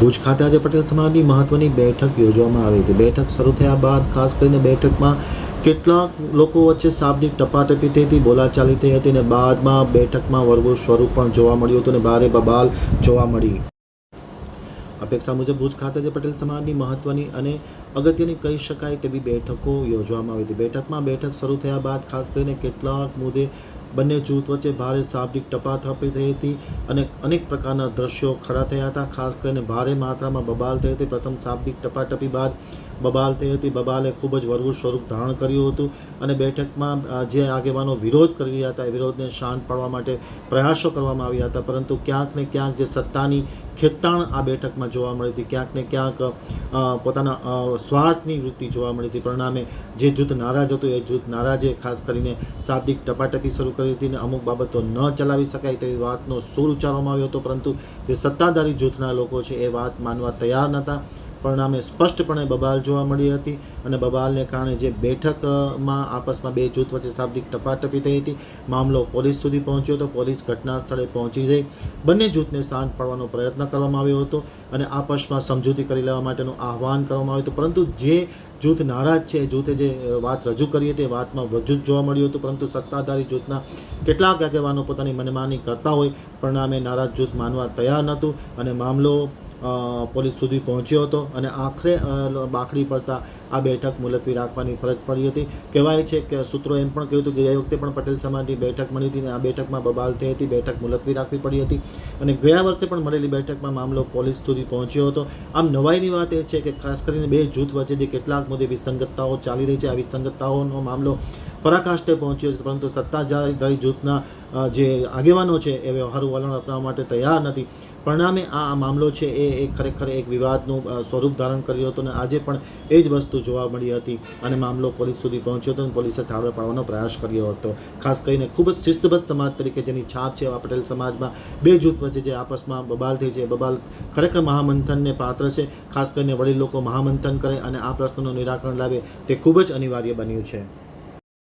ભુજ ખાતે આજે પટેલ સમાજની મહત્વની બેઠક યોજવામાં આવી હતી. બેઠક શરૂ થયા બાદ ખાસ કરીને બેઠકમાં કેટલાક લોકો વચ્ચે શાબ્દિક ટપાટપી થઈ હતી બોલાચાલી થઈ હતી અને બાદમાં બેઠકમાં વરવું સ્વરૂપ પણ જોવા મળ્યું હતું અને ભારે બબાલ જોવા મળી. અપેક્ષા મુજબ ભુજ ખાતે જે પટેલ સમાજની મહત્વની અને અગત્યની કહી શકાય તેવી બેઠકો યોજવામાં આવી હતી. બેઠકમાં બેઠક શરૂ થયા બાદ ખાસ કરીને કેટલાક મુદ્દે બંને જૂથ વચ્ચે ભારે શાબ્દિક ટપાથપી થઈ હતી અને અનેક પ્રકારના દ્રશ્યો ખડા થયા હતા. ખાસ કરીને ભારે માત્રામાં બબાલ થઈ હતી. પ્રથમ શાબ્દિક ટપાટપી બાદ બબાલ થઈ હતી. બબાલે ખૂબ જ વરવું સ્વરૂપ ધારણ કર્યું હતું અને બેઠકમાં જે આગેવાનો વિરોધ કરી રહ્યા હતા, એ વિરોધને શાંત પાડવા માટે પ્રયાસો કરવામાં આવ્યા હતા. પરંતુ ક્યાંક ને ક્યાંક જે સત્તાની ખેતાણ આ બેઠકમાં જોવા મળી હતી. ક્યાંક ને ક્યાંક પોતાના સ્વાર્થની વૃત્તિ જોવા મળી હતી. પરિણામે જે જૂથ નારાજ હતું, એ જૂથ નારાજે ખાસ કરીને શાબ્દિક ટપાટપી શરૂ કરી હતી અને અમુક બાબતો ન ચલાવી શકાય તેવી વાતનો સૂર ઉચ્ચારવામાં આવ્યો હતો. પરંતુ જે સત્તાધારી જૂથના લોકો છે, એ વાત માનવા તૈયાર નહોતા. પરિણામે સ્પષ્ટપણે બબાલ જોવા મળી હતી અને બબાલને કારણે જે બેઠકમાં આપસમાં બે જૂથ વચ્ચે શાબ્દિક ટપાટપી થઈ હતી, મામલો પોલીસ સુધી પહોંચ્યો હતો, પોલીસ ઘટના સ્થળે પહોંચી જઈ બંને જૂથને શાંત પાડવાનો પ્રયત્ન કરવામાં આવ્યો હતો અને આપસમાં સમજૂતી કરી લેવા માટેનું આહવાન કરવામાં આવ્યું હતું. પરંતુ જે જૂથ નારાજ છે જૂથે જે વાત રજૂ કરી હતી વાતમાં વજૂદ જોવા મળ્યું હતું. પરંતુ સત્તાધારી જૂથના કેટલાક આગેવાનો પોતાની મનમાની કરતા હોય, પરિણામે નારાજ જૂથ માનવા તૈયાર નહોતું અને મામલો પોલીસ સુધી પહોંચ્યો હતો અને આખરે બાખડી પડતા આ બેઠક મુલતવી રાખવાની ફરજ પડી હતી. કહેવાય છે કે સૂત્રો એમ પણ કહ્યું હતું કે, ગયા વખતે પણ પટેલ સમાજની બેઠક મળી હતી અને આ બેઠકમાં બબાલ થઈ હતી, બેઠક મુલતવી રાખવી પડી હતી. અને ગયા વર્ષે પણ મળેલી બેઠકમાં મામલો પોલીસ સુધી પહોંચ્યો હતો. આમ નવાઈની વાત એ છે કે, ખાસ કરીને બે જૂથ વચ્ચે જે કેટલાક મુદ્દે વિસંગતતાઓ ચાલી રહી છે. આ વિસંગતતાઓનો મામલો પરાકાષ્ઠે પહોંચ્યો છે, પરંતુ સત્તાધારી જૂથના જે આગેવાનો છે, એ વ્યવહારુ વલણ અપનાવવા માટે તૈયાર નથી. પરિણામે આ મામલો છે, એ એક ખરેખર એક વિવાદનું સ્વરૂપ ધારણ કર્યું હતું અને આજે પણ એ જ વસ્તુ જોવા મળી હતી અને મામલો પોલીસ સુધી પહોંચ્યો હતો અને પોલીસે ઠાળવે પાડવાનો પ્રયાસ કર્યો હતો. ખાસ કરીને ખૂબ જ શિસ્તબદ્ધ સમાજ તરીકે જેની છાપ છે, એવા પટેલ સમાજમાં બે જૂથ વચ્ચે જે આપસમાં બબાલ થઈ છે. બબાલ ખરેખર મહામંથનને પાત્ર છે. ખાસ કરીને વડીલ લોકો મહામંથન કરે અને આ પ્રશ્નનું નિરાકરણ લાવે તે ખૂબ જ અનિવાર્ય બન્યું છે.